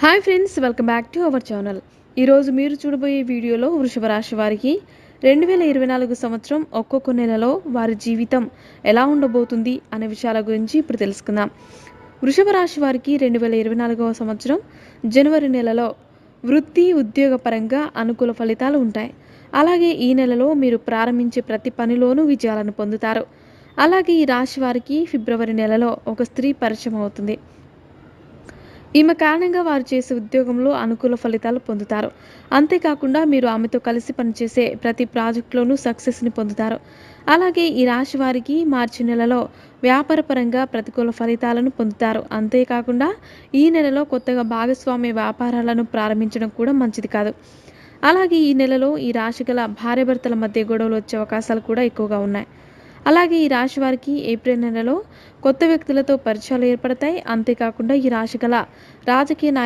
Hi friends welcome back to our channel. ఈరోజు మీరు చూడబోయే వీడియోలో వృషభ రాశి వారికి రెండు వేల ఇరవై నాలుగు సంవత్సరం ఒక్కొక్క నెలలో వారి జీవితం ఎలా ఉండబోతుంది అనే విషయాల గురించి ఇప్పుడు తెలుసుకుందాం. వృషభ రాశి వారికి రెండు వేల ఇరవై నాలుగవ సంవత్సరం జనవరి నెలలో వృత్తి ఉద్యోగపరంగా అనుకూల ఫలితాలు ఉంటాయి. అలాగే ఈ నెలలో మీరు ప్రారంభించే ప్రతి పనిలోనూ విజయాలను పొందుతారు. అలాగే ఈ రాశి వారికి ఫిబ్రవరి నెలలో ఒక స్త్రీ పరిచయం అవుతుంది. ఈమె కారణంగా వారు చేసే ఉద్యోగంలో అనుకూల ఫలితాలు పొందుతారు. అంతేకాకుండా మీరు ఆమెతో కలిసి పనిచేసే ప్రతి ప్రాజెక్టులోనూ సక్సెస్ని పొందుతారు. అలాగే ఈ రాశి వారికి మార్చి నెలలో వ్యాపారపరంగా ప్రతికూల ఫలితాలను పొందుతారు. అంతేకాకుండా ఈ నెలలో కొత్తగా భాగస్వామ్య వ్యాపారాలను ప్రారంభించడం కూడా మంచిది కాదు. అలాగే ఈ నెలలో ఈ రాశి గల భార్యాభర్తల మధ్య గొడవలు వచ్చే అవకాశాలు కూడా ఎక్కువగా ఉన్నాయి. అలాగే ఈ రాశి వారికి ఏప్రిల్ నెలలో కొత్త వ్యక్తులతో పరిచయాలు ఏర్పడతాయి. అంతేకాకుండా ఈ రాశి గల రాజకీయ